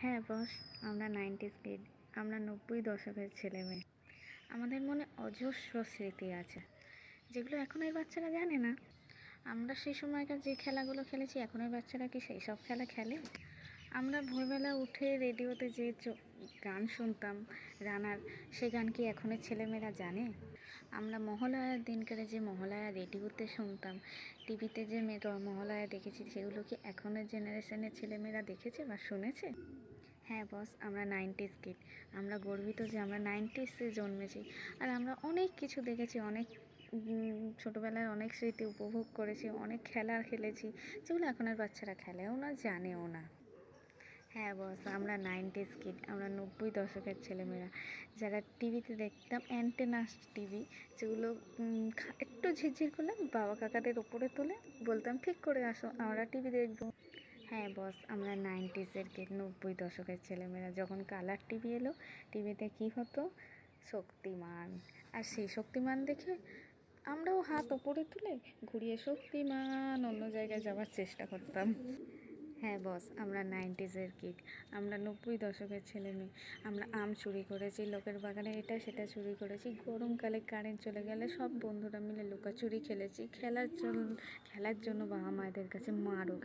হ্যাঁ বস, আমরা nineties kid আমরা নব্বই দশকের ছেলে মেয়ে। আমাদের মনে অজস্র স্মৃতি আছে, যেগুলো এখনের বাচ্চারা জানে না। আমরা সেই সময়কার যে খেলাগুলো খেলেছি এখনের বাচ্চারা কি সেই সব খেলা খেলে? আমরা ভোরবেলা উঠে রেডিওতে যে গান শুনতাম, রানার, সে গান কি এখনের ছেলেমেয়েরা জানে? আমরা মহালয়ার দিনকারে যে মহালয়া রেডিওতে শুনতাম, টিভিতে যে মে- মহালয়া দেখেছি, সেগুলো কি এখনের জেনারেশনের ছেলেমেয়েরা দেখেছে বা শুনেছে? হ্যাঁ বস, আমরা নাইনটিস কিড। আমরা গর্বিত যে আমরা নাইনটিসে জন্মেছি। আর আমরা অনেক কিছু দেখেছি, অনেক ছোটোবেলায় অনেক স্মৃতি উপভোগ করেছি, অনেক খেলা খেলেছি। যেগুলো এখনের বাচ্চারা খেলেও না, জানেও না। হ্যাঁ বস, আমরা নাইনটিস কিড, আমরা নব্বই দশকের ছেলেমেয়েরা। যারা টিভিতে দেখতাম, অ্যান্টেনাস টিভি, যেগুলো একটু ঝিরঝির করলাম বাবা কাকাদের ওপরে তুলে বলতাম, ঠিক করে আসো, আমরা টিভি দেখব। হ্যাঁ বস, আমরা নাইনটিসের কিড নব্বই দশকের ছেলেমেয়েরা, যখন কালার টিভি এলো টিভিতে কী হতো? শক্তিমান। আর সেই শক্তিমান দেখে আমরাও হাত ওপরে তুলে ঘুরিয়ে শক্তিমান অন্য জায়গায় যাওয়ার চেষ্টা করতাম। হ্যাঁ বস, আমরা নাইনটিজের কিড আমরা নব্বই দশকের ছেলে মেয়ে আমরা আম চুরি করেছি, লোকের বাগানে এটা সেটা চুরি করেছি, গরমকালে কারেন্ট চলে গেলে সব বন্ধুরা মিলে লুকাচুরি খেলেছি, খেলার জন্য খেলার জন্য বাবা মায়েদের কাছে মারও।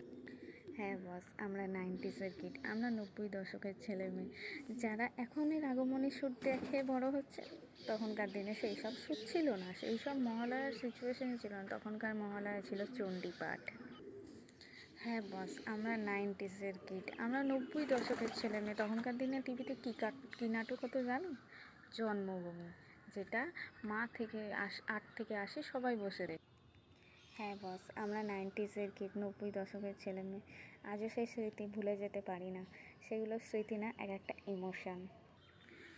বস আমরা নাইনটিসের কিড আমরা নব্বই দশকের ছেলে মেয়ে। যারা এখনের আগমনী সুর দেখে বড় হচ্ছে, তখনকার দিনে সেই সব সুর ছিল না, সেই সব মহালয়ার সিচুয়েশনই ছিল না, তখনকার মহালয়া ছিল চণ্ডীপাঠ হ্যাঁ বস আমরা নাইনটিসের কিড আমরা নব্বই দশকের ছেলে মেয়ে, তখনকার দিনে টিভিতে কী কাট, কী নাটক হতো জানো? জন্মভূমি, যেটা মা থেকে আস, আট থেকে আসে সবাই বসে দেখ হ্যাঁ বস, আমরা নাইনটিসের কিড নব্বই দশকের ছেলে মেয়ে। আজও সেই স্মৃতি ভুলে যেতে পারি না। সেগুলো স্মৃতি না, এক একটা ইমোশন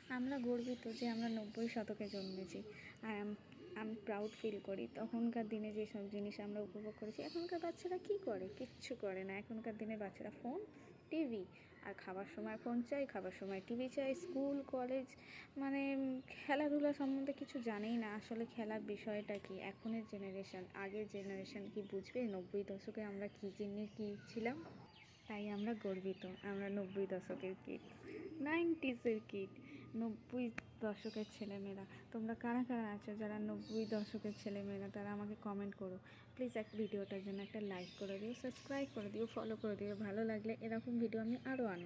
আমরা গর্বিত যে আমরা নব্বই শতকে জন্মেছি। আর আম- প্রাউড ফিল করি। তখনকার দিনে যেসব জিনিস আমরা উপভোগ করেছি, এখনকার বাচ্চারা কী করে? কিচ্ছু করে না। এখনকার দিনের বাচ্চারা ফোন টিভি আর খাবার সময় ফোন চাই, খাবার সময় টিভি চাই, স্কুল, কলেজ মানে খেলাধুলা সম্বন্ধে কিছু জানেই না। আসলে খেলার বিষয়টা কি? এখনের জেনারেশান আগের জেনারেশান কি বুঝবে? নব্বই দশকে আমরা কী জিনিস কী ছিলাম তাই আমরা গর্বিত। আমরা নব্বই দশকের কিট নাইনটিসের কিড নব্বই দশকের ছেলেমেয়েরা। তোমরা কারা কারা আছো যারা নব্বই দশকের ছেলেমেয়েরা, তারা আমাকে কমেন্ট করো। প্লিজ এক ভিডিওটার জন্য একটা লাইক করে দিও সাবস্ক্রাইব করে দিও ফলো করে দিও। ভালো লাগলে এরকম ভিডিও আমি আরও আনব।